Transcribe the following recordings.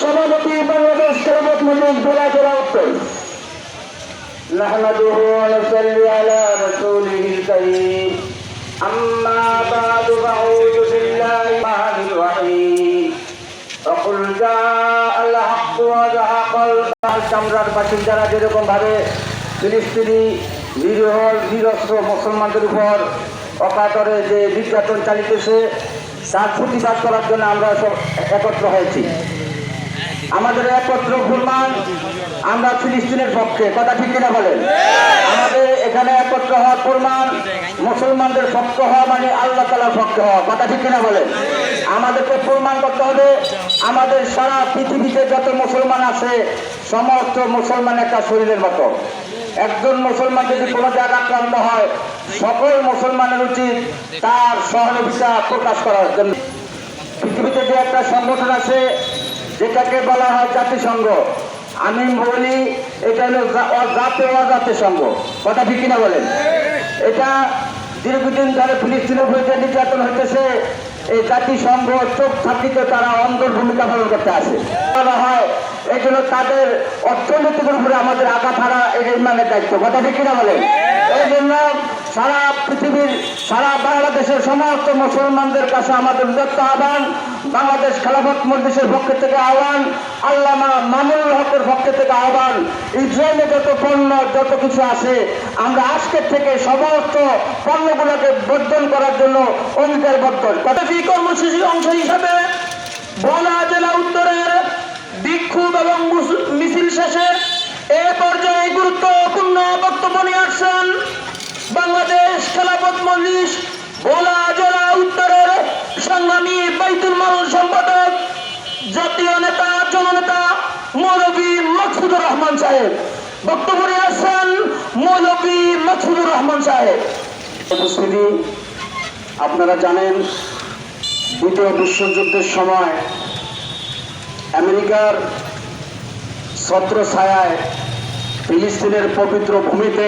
সভাপতি বাংলাদেশ খেলাফত মজলিস বেলা জেলা উত্তর نحمده ونصلي على رسوله الكريم أما بعد فأعوذ بالله الرحمن الرحيم وقل جاء الحق وزهق الباطل চামড়ার বাসিন্দারা যেরকম ভাবে ফিলিস্তিনি নিরীহ নিরস্ত্র মুসলমানদের উপর অকাতরে যে নির্যাতন চালিতেছে তার প্রতিবাদ করার জন্য আমরা সব একত্র হয়েছি আমাদের একত্র ঘুরমান আমরা ফিলিস্তিনের পক্ষে, কথা ঠিক কিনা বলেন? আমাদের এখানে একত্র হওয়ার প্রমাণ মুসলমানদের পক্ষ হওয়া মানে আল্লাহ তালার পক্ষে হওয়া, কথা ঠিক কিনা বলেন? আমাদেরকে প্রমাণ করতে হবে, আমাদের সারা পৃথিবীতে যত মুসলমান আছে, সমস্ত মুসলমান একটা শরীরের মতো। একজন মুসলমান যদি কোনো জায়গা আক্রান্ত হয়, সকল মুসলমানের উচিত তার সহানুভূতা প্রকাশ করার জন্য। পৃথিবীতে যে একটা সংগঠন আছে যেটাকে বলা হয় জাতিসংঘ। আমি বলি এটা হলো জা- অজাতে অজাতি সংঘ কথা ঠিক কিনা বলেন? এটা দীর্ঘদিন ধরে ফিলিস্তিনের বিরুদ্ধে নির্যাতন হইতেছে। এই জাতিসংঘ চোখ থাকিতে তারা অন্ধর ভূমিকা পালন করতে আসে। বলা হয় এই জন্য তাদের অর্থনৈতিকের উপরে আমাদের আঘাত হারা এই ইমানের দায়িত্ব। কথা ঠিক কিনা বলেন? এই জন্য সারা পৃথিবীর, সারা বাংলাদেশের সমস্ত মুসলমানদের কাছে আমাদের উদ্যত্ত আহ্বান বাংলাদেশ খেলাফত মজলিসের পক্ষ থেকে আহ্বান, আল্লামা মামুনুল হকের পক্ষ থেকে আহ্বান, ইসরায়েলে যত পণ্য, যত কিছু আছে, আমরা আজকের থেকে সমস্ত পণ্যগুলোকে বর্জন করার জন্য অঙ্গীকারবদ্ধ। এই কর্মসূচির অংশ হিসাবে ভোলা জেলা উত্তরের বিক্ষোভ এবং মিছিল শেষে এ পর্যায়ে গুরুত্বপূর্ণ বক্তব্য নিয়ে আসছেন বাংলাদেশ খেলাফত মজলিস ভোলা জেলা উত্তরের সংগ্রামী বাইতুল মাল। মাকসুদুর রহমান সাহেব। বক্তব্য নিয়ে আসছেন মৌলবী মাকসুদুর রহমান সাহেব। উপস্থিতি, আপনারা জানেন, দ্বিতীয় বিশ্বযুদ্ধের সময় আমেরিকার ছত্র ছায়ায় ফিলিস্তিনের পবিত্র ভূমিতে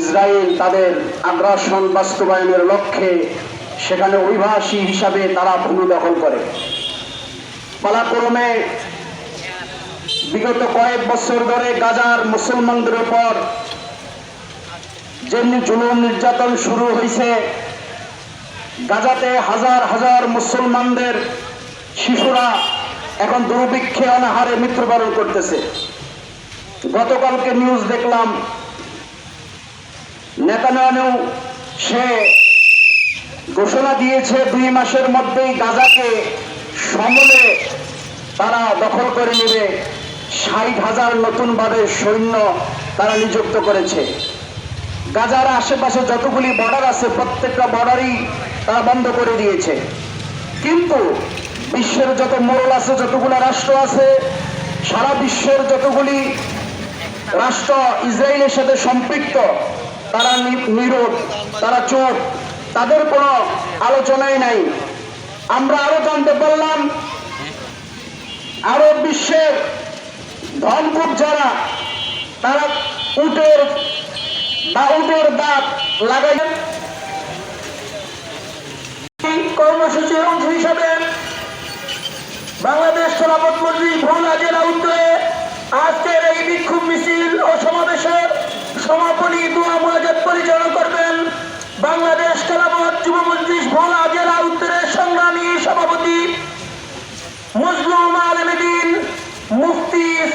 ইসরায়েল তাদের আগ্রাসন বাস্তবায়নের লক্ষ্যে সেখানে অভিবাসী হিসাবে তারা ভূমি দখল করে। পালাক্রমে বিগত কয়েক বছর ধরে গাজার মুসলমানদের উপর যেমনি জুলুম নির্যাতন শুরু হয়েছে, গাজাতে হাজার হাজার মুসলমানদের শিশুরা এখন দুর্ভিক্ষে অনাহারে মৃত্যুবরণ করতেছে। গতকালকে নিউজ দেখলাম, নেতানিয়াহু সে ঘোষণা দিয়েছে দুই মাসের মধ্যেই গাজাকে সমলে তারা দখল করে নেবে। ষাট হাজার নতুনভাবে সৈন্য তারা নিযুক্ত করেছে। গাজার আশেপাশে যতগুলি বর্ডার আছে, প্রত্যেকটা বর্ডারই তারা বন্ধ করে দিয়েছে। কিন্তু বিশ্বের যত মোড়ল আছে, যতগুলো রাষ্ট্র আছে, সারা বিশ্বের যতগুলি রাষ্ট্র ইসরায়েলের সাথে সম্পৃক্ত, তারা নি- নীরব তারা চোখ তাদের কোনো আলোচনাই নাই। আমরা আরও জানতে পারলাম, আরব বিশ্বের ধনকুট যারা, তারা উটের বা উটের দাঁত লাগাই। কর্মসূচির অংশ হিসাবে বাংলাদেশ খেলাফত মন্ত্রী ভোলা জেলা উত্তরে আজকের এই বিক্ষোভ মিছিল ও সমাবেশের সমাপনী দোয়া মোনাজাত পরিচালনা করবেন বাংলাদেশ খেলাফত যুব ভোলা জেলা উত্তরের সংগ্রামী সভাপতি মুফতি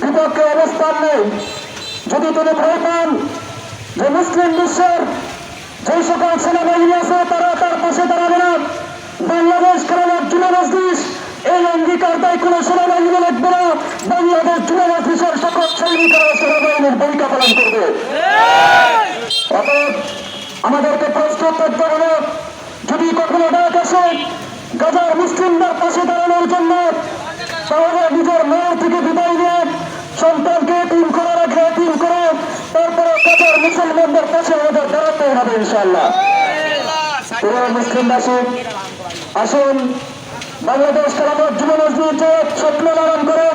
বিপক্ষে অবস্থান নেই। যদি তিনি ভয় পান যে মুসলিম বিশ্বের যে সকল সেনাবাহিনী আছে, তারা তার পাশে দাঁড়াবে না। বাংলাদেশ খেলানোর জুনে মজলিস। এই অঙ্গীকার দেয় কোনো সেনাবাহিনী লিখবে না। বাংলাদেশ জুনে মজলিসের সকল সৈনিকরা সেনাবাহিনীর ভূমিকা পালন করবে। অতএব আমাদেরকে প্রস্তুত করতে হবে। যদি কখনো ডাক আসে গাজার মুসলিমদের পাশে দাঁড়ানোর জন্য, তাহলে নিজের মেয়ের থেকে বিদায় নিয়ে সন্তানকে টিম করে রাখে টিম করে তারপরে গাজার মুসলমানদের পাশে দাঁড়াতে হবে ইনশাল্লাহ পুরো মুসলিমবাসী, আসুন। বাংলাদেশ খেলাফত যুব মসজিদ স্বপ্ন লালন করে,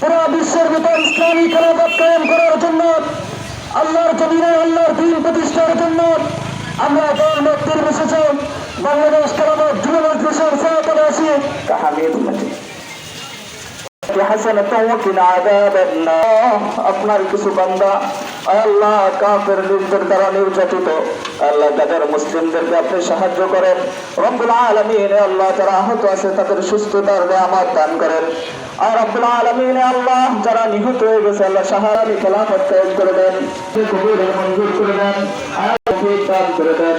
পুরো বিশ্বের ভিতর ইসলামী খেলাফত কায়েম করার জন্য, আল্লাহর জমিনে আল্লাহর দিন প্রতিষ্ঠার জন্য আমরা দল মধ্যের বসেছে বাংলাদেশ খেলাফত যুব মজলিসের সহায়তা আসি আপনার কিছু বান্দা, আল্লাহ কাফের লোকদের দ্বারা নির্যাতিত। আল্লাহ গাজার মুসলিমদেরকে আপনি সাহায্য করেন। রব্বুল আলামিন আল্লাহ যারা আহত আছে তাদের সুস্থতার নিয়ামত দান করেন। আর রব্বুল আলামিন আল্লাহ যারা নিহত হয়ে গেছে, আল্লাহ সাহারানি খেলাফত কায়েম করে দেন। কবুলের মঞ্জুর করে দেন। আর দান করে দেন।